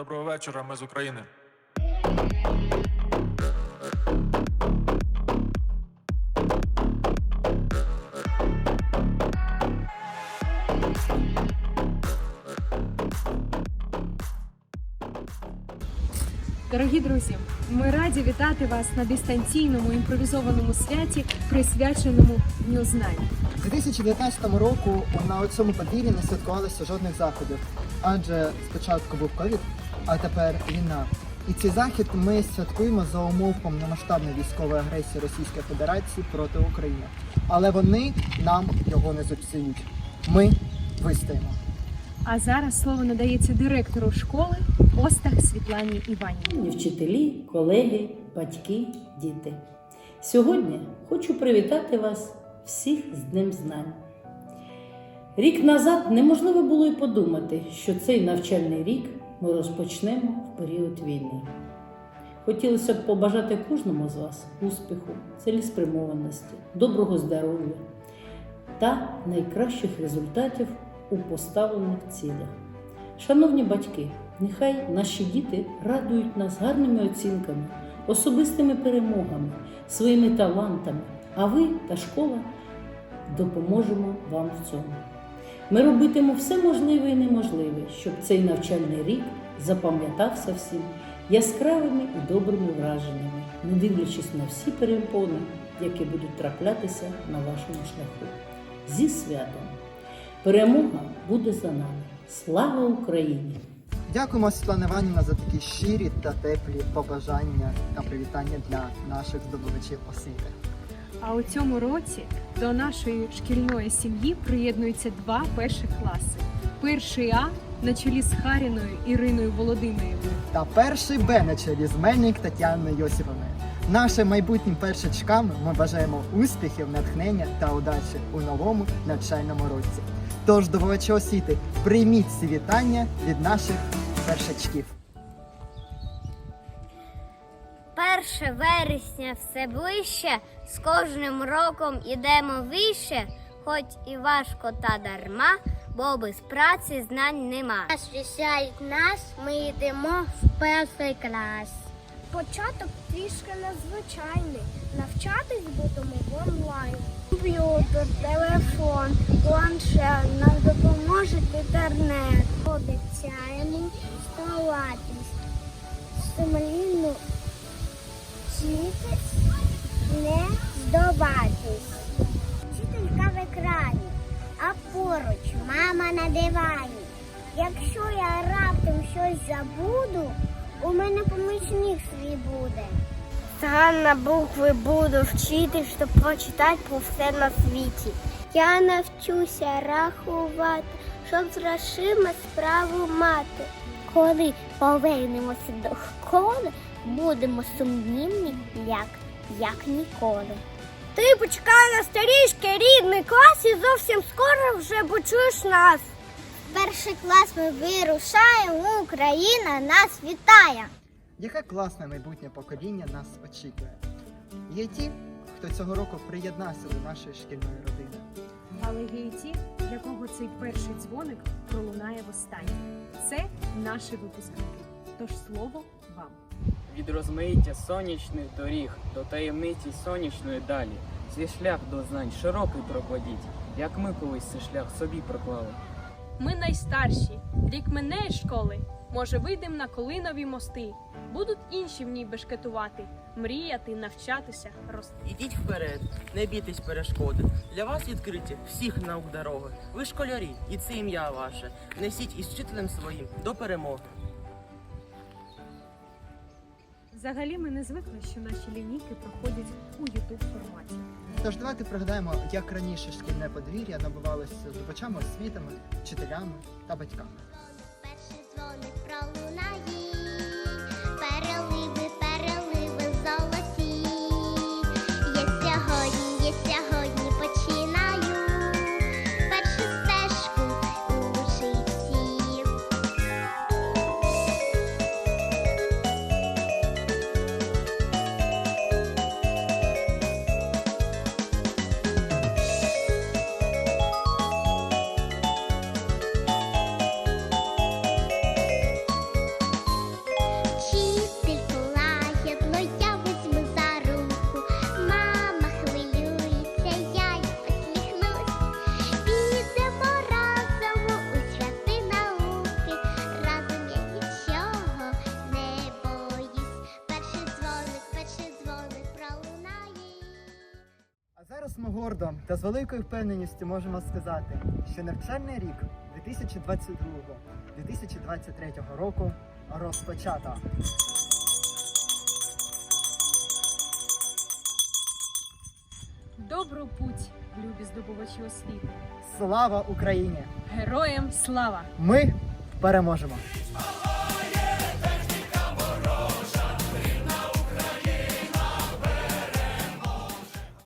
Доброго вечора, ми з України. Дорогі друзі, ми раді вітати вас на дистанційному імпровізованому святі, присвяченому Дню знань. У 2019 року на цьому подвір'ї не святкувалося жодних заходів, адже спочатку був ковід, а тепер війна. І цей захід ми святкуємо за умов повномасштабної військової агресії Російської Федерації проти України. Але вони нам його не зіпсують. Ми вистоїмо. А зараз слово надається директору школи Остах Світлані Іванівні. Вчителі, колеги, батьки, діти. Сьогодні хочу привітати вас всіх з Днем Знань. Рік назад неможливо було й подумати, що цей навчальний рік ми розпочнемо в період війни. Хотілося б побажати кожному з вас успіху, цілеспрямованості, доброго здоров'я та найкращих результатів у поставлених цілях. Шановні батьки, нехай наші діти радують нас гарними оцінками, особистими перемогами, своїми талантами, а ви та школа допоможемо вам в цьому. Ми робитимо все можливе і неможливе, щоб цей навчальний рік запам'ятався всім яскравими і добрими враженнями, не дивлячись на всі перепони, які будуть траплятися на вашому шляху. Зі святом! Перемога буде за нами. Слава Україні! Дякуємо, Світлана Іванівна, за такі щирі та теплі побажання та привітання для наших здобувачів освіти. А у цьому році до нашої шкільної сім'ї приєднуються два перших класи. Перший А на чолі з Харіною Іриною Володимирівною. Та перший Б на чолі з Мельник Тетяною Йосиповною. Нашим майбутнім першачкам ми бажаємо успіхів, натхнення та удачі у новому навчальному році. Тож, здобувачі освіти, прийміть ці вітання від наших першачків. 1 вересня все ближче, з кожним роком ідемо вище, хоч і важко та дарма, бо без праці знань нема. Освіщають нас, ми йдемо в перший клас. Початок трішки незвичайний. Навчатись будемо в онлайн. Комп'ютер, телефон, планшет нам допоможе інтернет. Обіцяємо старатись, сумлінно забуду, у мене помічник свій буде. Странно букви буду вчити, щоб прочитати про все на світі. Я навчуся рахувати, щоб з грошима справу мати. Коли повернемося до школи, будемо сумнівні, як, як ніколи. Ти почекай на старішки рідний клас і зовсім скоро вже почуєш нас. Перший клас ми вирушаємо, Україна нас вітає. Яке класне майбутнє покоління нас очікує? Є ті, хто цього року приєднався до нашої шкільної родини. Але є ті, для кого цей перший дзвоник пролунає востаннє. Це наші випускники. Тож слово вам. Від розмаїття сонячних доріг до таємниці сонячної далі. Свій шлях до знань широкий прокладіть, як ми колись цей шлях собі проклали. Ми найстарші, рік мине школи. Може, вийдем на колинові мости. Будуть інші в ній бешкетувати, мріяти, навчатися, рости. Ідіть вперед, не бійтесь перешкоди. Для вас відкриті всіх наук дороги. Ви школярі, і це ім'я ваше. Несіть із вчителем своїм до перемоги. Взагалі ми не звикли, що наші лінійки проходять. Тож давайте пригадаємо, як раніше шкільне подвір'я набувалося здобачами освітами, вчителями та батьками. Ми гордо та з великою впевненістю можемо сказати, що навчальний рік 2022-2023 року розпочато. Добру путь, любі здобувачі освіти! Слава Україні! Героям слава! Ми переможемо!